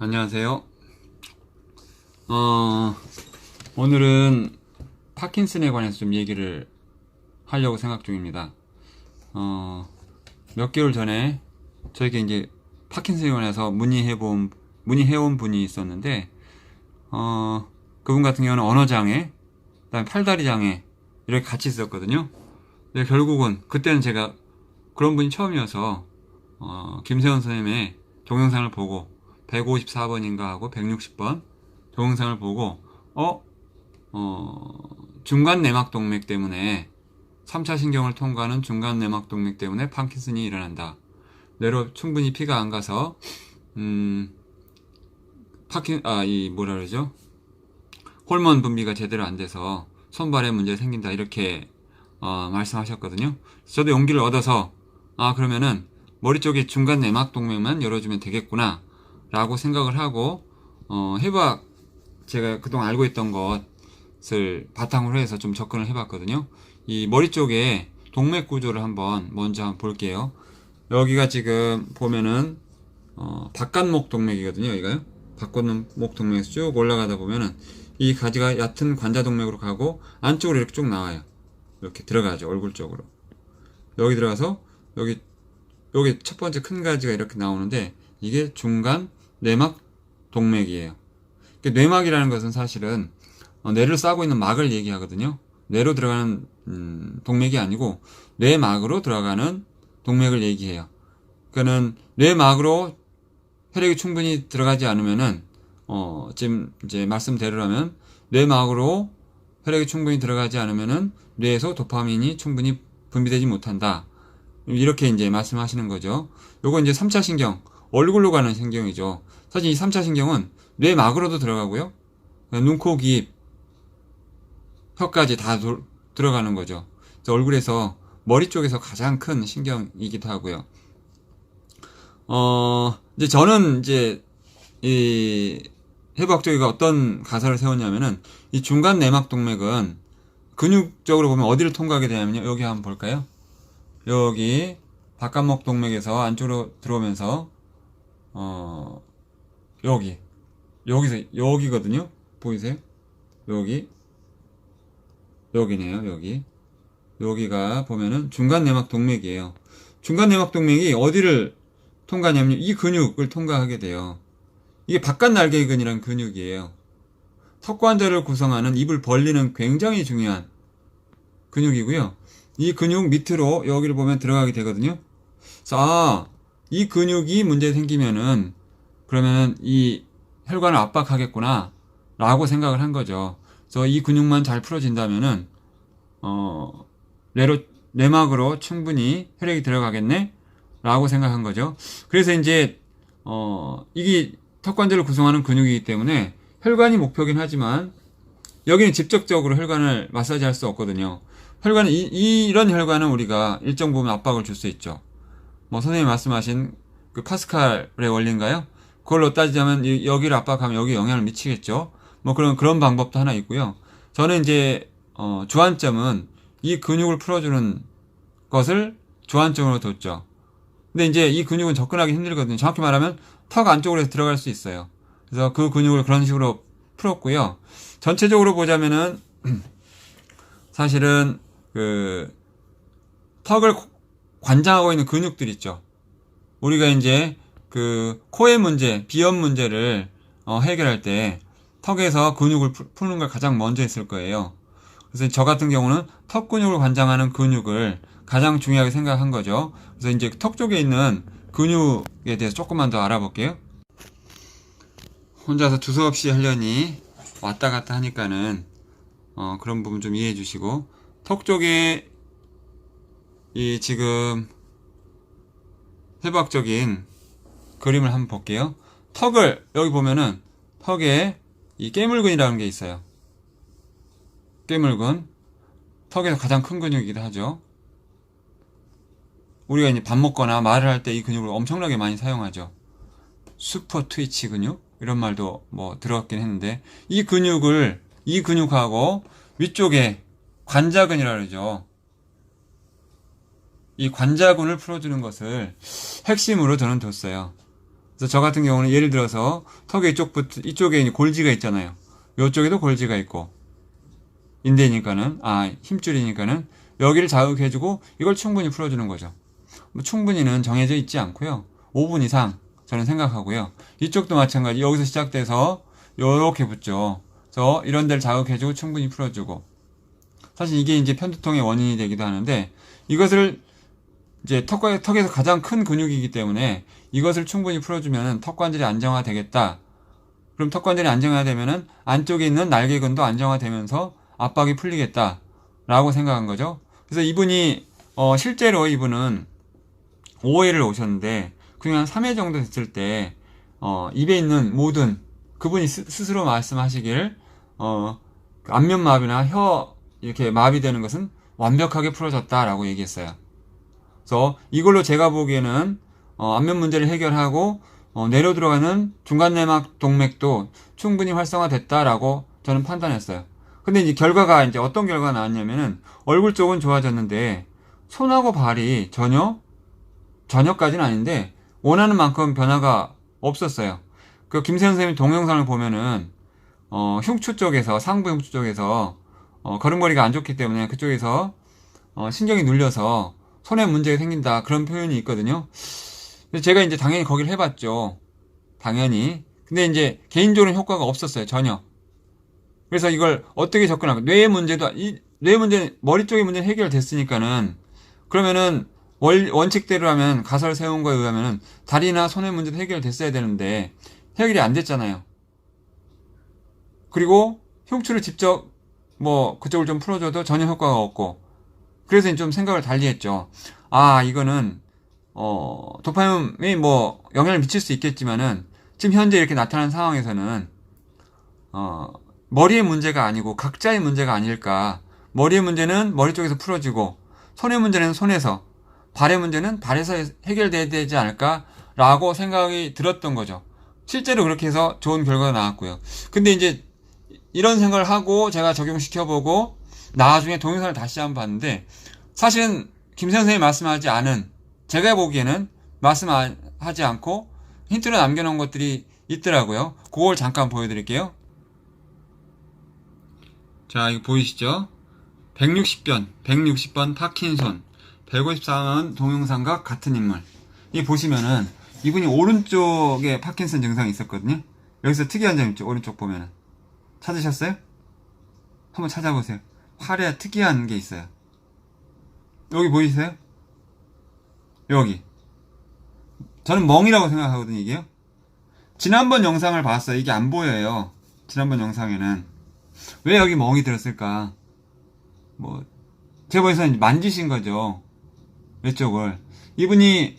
안녕하세요. 어, 오늘은 파킨슨에 관해서 좀 얘기를 하려고 생각 중입니다. 어, 몇 개월 전에 저에게 이제 파킨슨에 관해서 문의해본, 문의해온 분이 있었는데, 어, 그분 같은 경우는 언어장애, 그 다음에 팔다리장애, 이렇게 같이 있었거든요. 근데 결국은, 그때는 제가 그런 분이 처음이어서, 어, 김세원 선생님의 동영상을 보고, 154번인가 하고 160번 동영상을 보고 어? 어 중간 내막 동맥 때문에 3차 신경을 통과하는 중간 내막 동맥 때문에 파킨슨이 일어난다. 뇌로 충분히 피가 안 가서 음 파킨 아 이 뭐라 그러죠? 호르몬 분비가 제대로 안 돼서 손발에 문제 생긴다 이렇게 어, 말씀하셨거든요. 저도 용기를 얻어서 아 그러면은 머리 쪽에 중간 내막 동맥만 열어주면 되겠구나. 라고 생각을 하고 어, 해박 제가 그동안 알고 있던 것을 바탕으로 해서 좀 접근을 해봤거든요. 이 머리 쪽에 동맥 구조를 한번 먼저 한번 볼게요. 여기가 지금 보면은 어, 바깥목 동맥이거든요. 여기가요. 바깥목 동맥에서 쭉 올라가다 보면은 이 가지가 얕은 관자 동맥으로 가고 안쪽으로 이렇게 쭉 나와요. 이렇게 들어가죠. 얼굴 쪽으로. 여기 들어가서 여기 여기 첫 번째 큰 가지가 이렇게 나오는데 이게 중간 뇌막 동맥이에요. 그러니까 뇌막이라는 것은 사실은 어, 뇌를 싸고 있는 막을 얘기하거든요. 뇌로 들어가는 음, 동맥이 아니고 뇌막으로 들어가는 동맥을 얘기해요. 그러니까는 뇌막으로 혈액이 충분히 들어가지 않으면은 어, 지금 이제 말씀대로라면 뇌막으로 혈액이 충분히 들어가지 않으면은 뇌에서 도파민이 충분히 분비되지 못한다. 이렇게 이제 말씀하시는 거죠. 요거 이제 3차 신경, 얼굴로 가는 신경이죠. 사실 이 3차 신경은 뇌막으로도 들어가고요. 눈, 코, 귀, 혀까지 다 도, 들어가는 거죠. 얼굴에서 머리 쪽에서 가장 큰 신경이기도 하고요. 어, 이제 저는 이제 이 해부학적이가 어떤 가설을 세웠냐면은 이 중간 내막 동맥은 근육적으로 보면 어디를 통과하게 되냐면요. 여기 한번 볼까요? 여기 바깥목 동맥에서 안쪽으로 들어오면서 어 여기 여기서 여기거든요. 보이세요? 여기 여기네요. 여기 여기가 보면은 중간 내막 동맥이에요. 중간 내막 동맥이 어디를 통과하냐면 이 근육을 통과하게 돼요. 이게 바깥 날개근이라는 근육이에요. 턱관절을 구성하는 입을 벌리는 굉장히 중요한 근육이고요. 이 근육 밑으로 여기를 보면 들어가게 되거든요. 자, 이 근육이 문제 생기면은 그러면 이 혈관을 압박하겠구나 라고 생각을 한 거죠. 그래서 이 근육만 잘 풀어진다면은 어 뇌로 내막으로 충분히 혈액이 들어가겠네 라고 생각한 거죠. 그래서 이제 어 이게 턱관절을 구성하는 근육이기 때문에 혈관이 목표긴 하지만 여기는 직접적으로 혈관을 마사지할 수 없거든요. 혈관은 이, 이런 혈관은 우리가 일정 부분 압박을 줄 수 있죠. 뭐 선생님이 말씀하신 그 파스칼의 원리인가요? 그걸로 따지자면 이- 여기를 압박하면 여기 영향을 미치겠죠. 뭐 그런 그런 방법도 하나 있고요. 저는 이제 어, 주안점은 이 근육을 풀어주는 것을 주안점으로 뒀죠. 근데 이제 이 근육은 접근하기 힘들거든요. 정확히 말하면 턱 안쪽으로 해서 들어갈 수 있어요. 그래서 그 근육을 그런 식으로 풀었고요. 전체적으로 보자면은 사실은 그 턱을 관장하고 있는 근육들 있죠. 우리가 이제 그 코의 문제, 비염 문제를 어, 해결할 때 턱에서 근육을 푸- 푸는 걸 가장 먼저 했을 거예요. 그래서 저 같은 경우는 턱 근육을 관장하는 근육을 가장 중요하게 생각한 거죠. 그래서 이제 턱 쪽에 있는 근육에 대해서 조금만 더 알아볼게요. 혼자서 두서없이 하려니 왔다 갔다 하니까는 어, 그런 부분 좀 이해해 주시고 턱 쪽에 이 지금 해부학적인 그림을 한번 볼게요. 턱을 여기 보면은 턱에 이 깨물근이라는 게 있어요. 깨물근 턱에서 가장 큰 근육이기도 하죠. 우리가 이제 밥 먹거나 말을 할 때 이 근육을 엄청나게 많이 사용하죠. 슈퍼 트위치 근육 이런 말도 뭐 들어갔긴 했는데 이 근육을 이 근육하고 위쪽에 관자근이라 그러죠. 이 관자근을 풀어주는 것을 핵심으로 저는 뒀어요. 그래서 저 같은 경우는 예를 들어서 턱의 이쪽 부터 이쪽에 이제 골지가 있잖아요. 이쪽에도 골지가 있고 인대니까는 아 힘줄이니까는 여기를 자극해주고 이걸 충분히 풀어주는 거죠. 뭐 충분히는 정해져 있지 않고요. 5분 이상 저는 생각하고요. 이쪽도 마찬가지 여기서 시작돼서 요렇게 붙죠. 그래서 이런 데를 자극해주고 충분히 풀어주고 사실 이게 이제 편두통의 원인이 되기도 하는데 이것을 이제 턱과 턱에서 가장 큰 근육이기 때문에 이것을 충분히 풀어주면 턱관절이 안정화되겠다. 그럼 턱관절이 안정화되면은 안쪽에 있는 날개근도 안정화되면서 압박이 풀리겠다 라고 생각한 거죠. 그래서 이분이 어 실제로 이분은 5회를 오셨는데 그냥 한 3회 정도 됐을 때 어, 입에 있는 모든 그분이 스, 스로 말씀하시길 어, 그 안면마비나 혀 이렇게 마비되는 것은 완벽하게 풀어졌다라고 얘기했어요. 그래서 이걸로 제가 보기에는 어, 안면 문제를 해결하고 어, 내려 들어가는 중간 내막 동맥도 충분히 활성화됐다라고 저는 판단했어요. 근데 이제 결과가 이제 어떤 결과가 나왔냐면은 얼굴 쪽은 좋아졌는데 손하고 발이 전혀 전혀까지는 아닌데 원하는 만큼 변화가 없었어요. 그 김세현 선생님 동영상을 보면은 어, 흉추 쪽에서 상부 흉추 쪽에서 어, 걸음걸이가 안 좋기 때문에 그쪽에서 어, 신경이 눌려서 손에 문제가 생긴다 그런 표현이 있거든요. 그래서 제가 이제 당연히 거기를 해봤죠. 당연히. 근데 이제 개인적으로는 효과가 없었어요. 전혀. 그래서 이걸 어떻게 접근할까? 뇌의 문제도 이 뇌 문제 머리 쪽의 문제 는 해결됐으니까는 그러면은 월, 원칙대로 하면 가설 세운 거에 의하면은 다리나 손의 문제도 해결됐어야 되는데 해결이 안 됐잖아요. 그리고 흉추를 직접 뭐 그쪽을 좀 풀어줘도 전혀 효과가 없고 그래서 좀 생각을 달리했죠. 아 이거는 어 도파민이 뭐 영향을 미칠 수 있겠지만은 지금 현재 이렇게 나타난 상황에서는 어 머리의 문제가 아니고 각자의 문제가 아닐까. 머리의 문제는 머리 쪽에서 풀어지고 손의 문제는 손에서 발의 문제는 발에서 해결돼야 되지 않을까라고 생각이 들었던 거죠. 실제로 그렇게 해서 좋은 결과가 나왔고요. 근데 이제 이런 생각을 하고 제가 적용시켜보고 나중에 동영상을 다시 한번 봤는데 사실은 김 선생님이 말씀하지 않은 제가 보기에는 말씀하지 않고 힌트로 남겨놓은 것들이 있더라고요. 그걸 잠깐 보여드릴게요. 자, 이거 보이시죠? 160번, 160번 파킨손, 154번 동영상과 같은 인물. 이 보시면은 이분이 오른쪽에 파킨슨 증상이 있었거든요. 여기서 특이한 점 있죠. 오른쪽 보면은. 찾으셨어요? 한번 찾아보세요. 팔에 특이한 게 있어요. 여기 보이세요? 여기. 저는 멍이라고 생각하거든요, 이게요. 지난번 영상을 봤어요. 이게 안 보여요. 지난번 영상에는. 왜 여기 멍이 들었을까? 뭐, 제가 보기에서 만지신 거죠. 이쪽을. 이분이,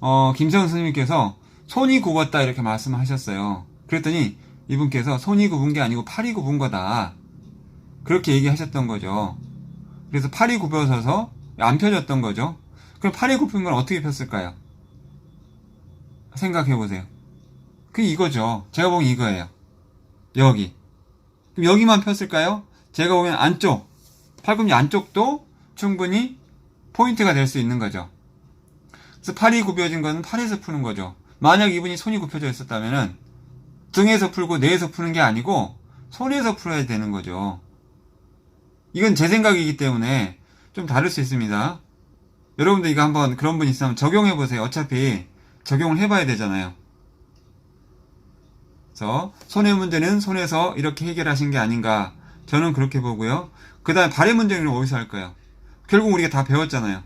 어, 김세훈 스님께서 손이 굽었다 이렇게 말씀하셨어요. 그랬더니 이분께서 손이 굽은 게 아니고 팔이 굽은 거다. 그렇게 얘기하셨던 거죠. 그래서 팔이 굽어서서 안 펴졌던 거죠. 그럼 팔이 굽힌 건 어떻게 폈을까요? 생각해 보세요. 그 이거죠. 제가 보기엔 이거예요. 여기. 그럼 여기만 폈을까요? 제가 보기엔 안쪽. 팔꿈치 안쪽도 충분히 포인트가 될 수 있는 거죠. 그래서 팔이 굽혀진 거는 팔에서 푸는 거죠. 만약 이분이 손이 굽혀져 있었다면은 등에서 풀고 뇌에서 푸는 게 아니고 손에서 풀어야 되는 거죠. 이건 제 생각이기 때문에 좀 다를 수 있습니다. 여러분들 이거 한번 그런 분 있으면 적용해 보세요. 어차피 적용을 해봐야 되잖아요. 그래서 손의 문제는 손에서 이렇게 해결하신 게 아닌가 저는 그렇게 보고요. 그 다음에 발의 문제는 어디서 할까요? 결국 우리가 다 배웠잖아요.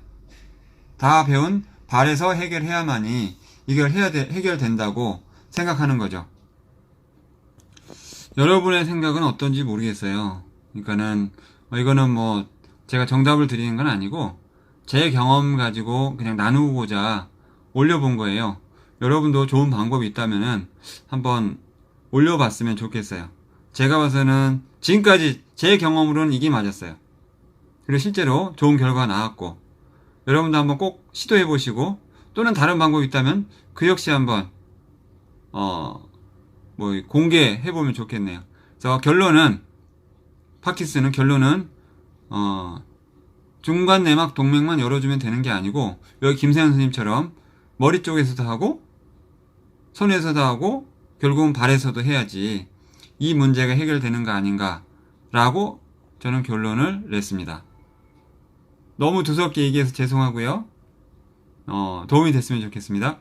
다 배운 발에서 해결해야만이 이걸 해야 돼, 해결된다고 생각하는 거죠. 여러분의 생각은 어떤지 모르겠어요. 그러니까는 뭐 이거는 뭐 제가 정답을 드리는 건 아니고 제 경험 가지고 그냥 나누고자 올려본 거예요. 여러분도 좋은 방법이 있다면은 한번 올려봤으면 좋겠어요. 제가 봐서는 지금까지 제 경험으로는 이게 맞았어요. 그리고 실제로 좋은 결과가 나왔고 여러분도 한번 꼭 시도해 보시고 또는 다른 방법이 있다면 그 역시 한번 어 뭐 공개해 보면 좋겠네요. 그래서 결론은 파키스는 결론은 어 중간 내막 동맥만 열어주면 되는 게 아니고 여기 김세현 선생님처럼 머리 쪽에서도 하고 손에서도 하고 결국은 발에서도 해야지 이 문제가 해결되는 거 아닌가라고 저는 결론을 냈습니다. 너무 두껍게 얘기해서 죄송하고요. 어, 도움이 됐으면 좋겠습니다.